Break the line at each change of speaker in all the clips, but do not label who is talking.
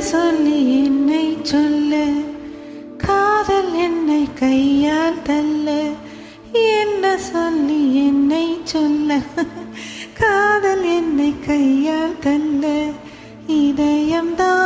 சொல்லி என்னை சொல்லு. காதல் என்னை கையால் தள்ள. என்ன சொல்லி என்னை சொல்ல. காதல் என்னை கையால் தள்ள. இதயம்தான்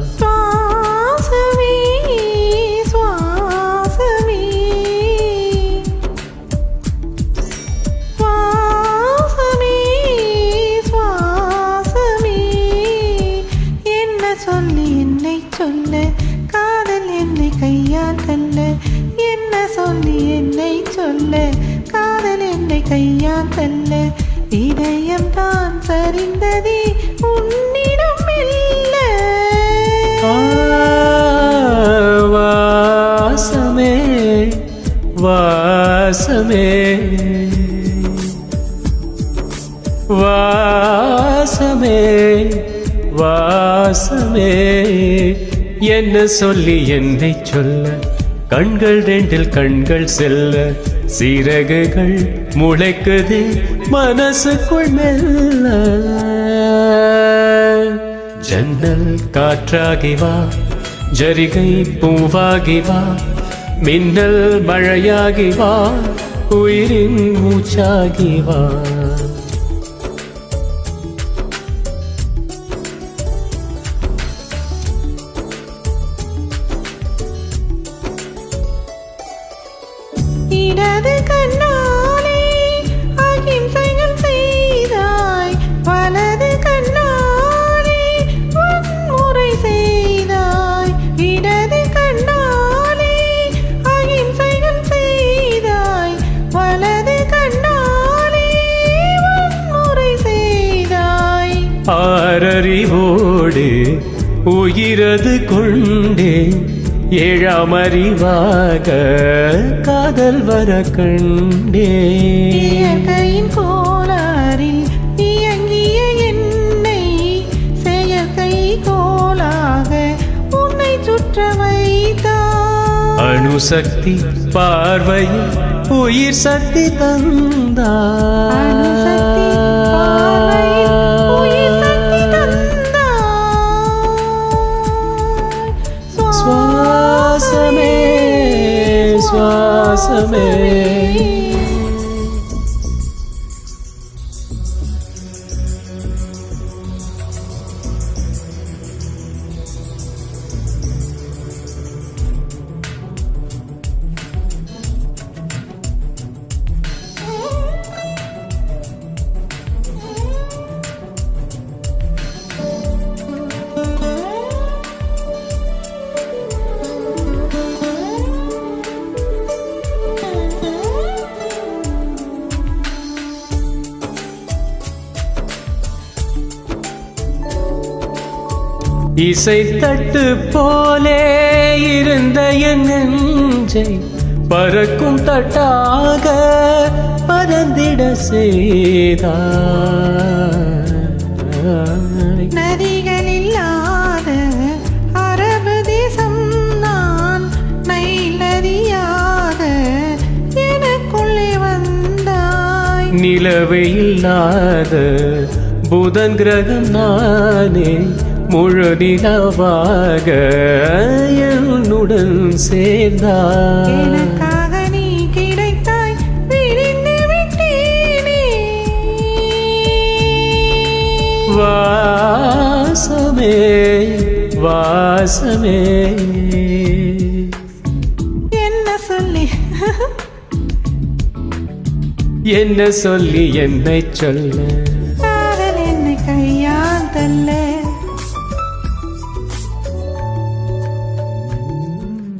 சொல்ல காதல் என்னை கையால் தள்ள என்ன சொல்லி என்னை சொல்ல காதல் என்னை கையால் தள்ள இதயம் தான் சரிந்ததே உன்னிடம் இல்ல.
வாசமே வாசமே. வாசமே வாசமே. என்ன சொல்லி என்னை சொல்ல? கண்கள் ரெண்டில் கண்கள் செல்ல. சிறகுகள் முளைக்குது மனசுக்குள் மெல்ல. ஜன்னல் காற்றாகி வா ஜரிகை பூவாகி வா மின்னல் மழையாகி வா உயிரின் மூச்சாகி வா. உயிரது கொண்டே ஏழாம் அறிவாக காதல் வர கண்டே.
இயற்கையின் கோளாறில் இயங்கிய என்னை செயற்கை கோளாக உன்னை சுற்ற வைத்தாய்
அணுசக்தி பார்வையில் உயிர் சக்தி தந்தார். വിശ്വാസമേ இசை தட்டு போலே இருந்த என் நெஞ்சை பறக்கும் தட்டாக பறந்திட
நதிகள் இல்லாத அரபு தேசம் நான் நைல் நதியாக எனக்குள்ளே வந்தாய்.
நிலவே இல்லாத புதன் கிரகம் நானே முழு நிலவாக என்னுடன்
விட்டேனே.
வாசமே வாசமே.
என்ன சொல்லி?
என்ன சொல்லி என்னை சொல்ல?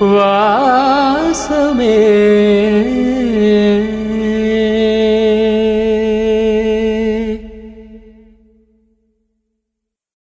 वासमेव